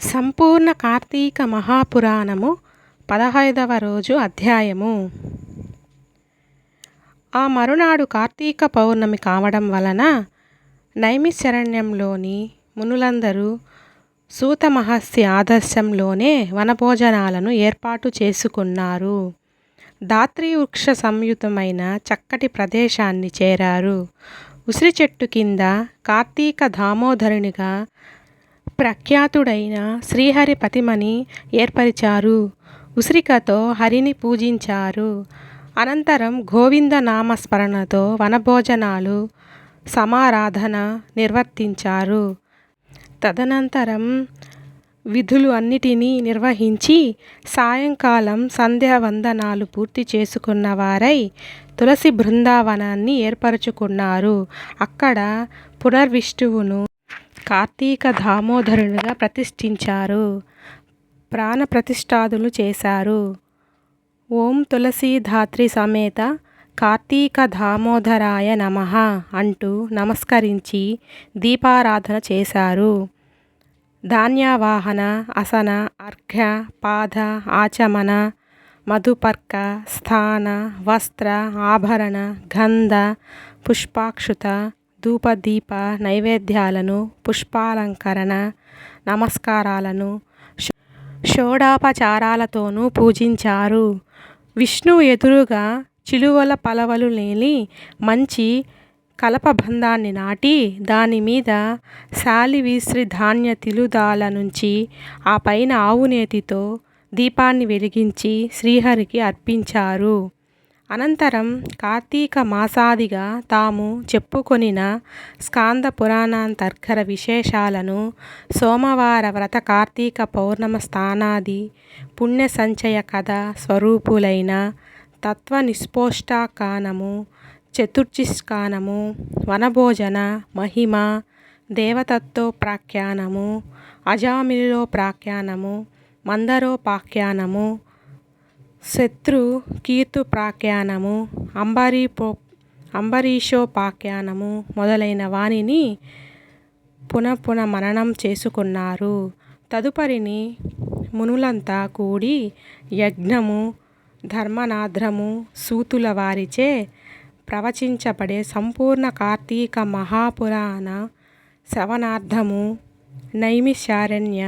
సంపూర్ణ కార్తీక మహాపురాణము పదహైదవ రోజు అధ్యాయము. ఆ మరునాడు కార్తీక పౌర్ణమి కావడం వలన నైమిశరణ్యంలోని మునులందరూ సూత మహర్షి ఆదర్శంలోనే వనభోజనాలను ఏర్పాటు చేసుకున్నారు. దాత్రి వృక్ష సంయుతమైన చక్కటి ప్రదేశాన్ని చేరారు. ఉసిరి చెట్టు కింద కార్తీక దామోదరునిగా ప్రఖ్యాతుడైన శ్రీహరి ప్రతిమని ఏర్పరిచారు. ఉసిరికతో హరిని పూజించారు. అనంతరం గోవింద నామస్మరణతో వనభోజనాలు సమారాధన నిర్వర్తించారు. తదనంతరం విధులు అన్నిటినీ నిర్వహించి సాయంకాలం సంధ్యావందనాలు పూర్తి చేసుకున్న వారై తులసి బృందావనాన్ని ఏర్పరచుకున్నారు. అక్కడ పునర్విష్ణువును కార్తీక దామోదరునిగా ప్రతిష్ఠించారు. ప్రాణ ప్రతిష్ఠాదులు చేశారు. ఓం తులసీధాత్రి సమేత కార్తీక దామోదరాయ నమః అంటూ నమస్కరించి దీపారాధన చేశారు. ధాన్యవాహన అసన అర్ఘ్య పాద ఆచమన మధుపర్క స్థాన వస్త్ర ఆభరణ గంధ పుష్పాక్షుత ధూపదీప నైవేద్యాలను పుష్పాలంకరణ నమస్కారాలను షోడాపచారాలతోనూ పూజించారు. విష్ణువు ఎదురుగా చిలువల పలవలు లేని మంచి కలపబంధాన్ని నాటి దాని మీద శాలివిశ్రి ధాన్య తిలుదాల నుంచి ఆ పైన ఆవునేతితో దీపాన్ని వెలిగించి శ్రీహరికి అర్పించారు. అనంతరం కార్తీక మాసాదిగా తాము చెప్పుకొనిన స్కాంద పురాణాంతర్గత విశేషాలను సోమవార వ్రత కార్తీక పౌర్ణమ స్థానాది పుణ్య సంచయ కథ స్వరూపులైన తత్వ నిష్పోష్టాకానము చతుర్చిష్కానము వనభోజన మహిమ దేవతత్తో ప్రాఖ్యానము అజామిలో ప్రాఖ్యానము మందరోపాఖ్యానము శత్రు కీర్త్యుపాఖ్యానము అంబరీపో అంబరీషోపాఖ్యానము మొదలైన వానిని పునఃపున మననం చేసుకున్నారు. తదుపరిని మునులంతా కూడి యజ్ఞము ధర్మనాధ్రము సూతుల వారిచే ప్రవచించబడే సంపూర్ణ కార్తీక మహాపురాణ శ్రవణార్థము నైమిషారణ్య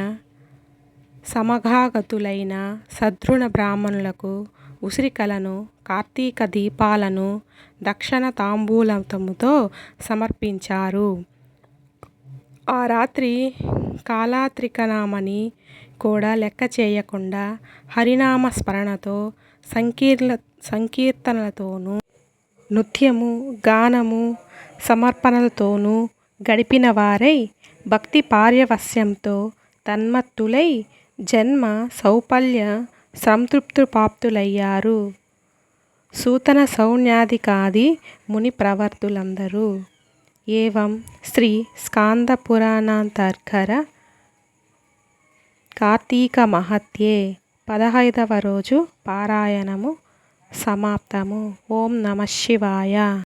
సమఘాగతులైన సద్రుణ బ్రాహ్మణులకు ఉసిరికలను కార్తీక దీపాలను దక్షిణ తాంబూలముతో సమర్పించారు. ఆ రాత్రి కాలాత్రికనామని కూడా లెక్క చేయకుండా హరినామ స్మరణతో సంకీర్ల సంకీర్తనలతోనూ నృత్యము గానము సమర్పణలతోనూ గడిపిన వారై భక్తి పారవశ్యంతో తన్మత్తులై జన్మ సౌపల్య సంతృప్తుపాప్తులయ్యారు సూతన సౌనకాది ముని ప్రవర్తులందరూ. ఏవం శ్రీ స్కాంద పురాణాంతర్ఘర కార్తీక మహత్యే పదహైదవ రోజు పారాయణము సమాప్తము. ఓం నమ శివాయ.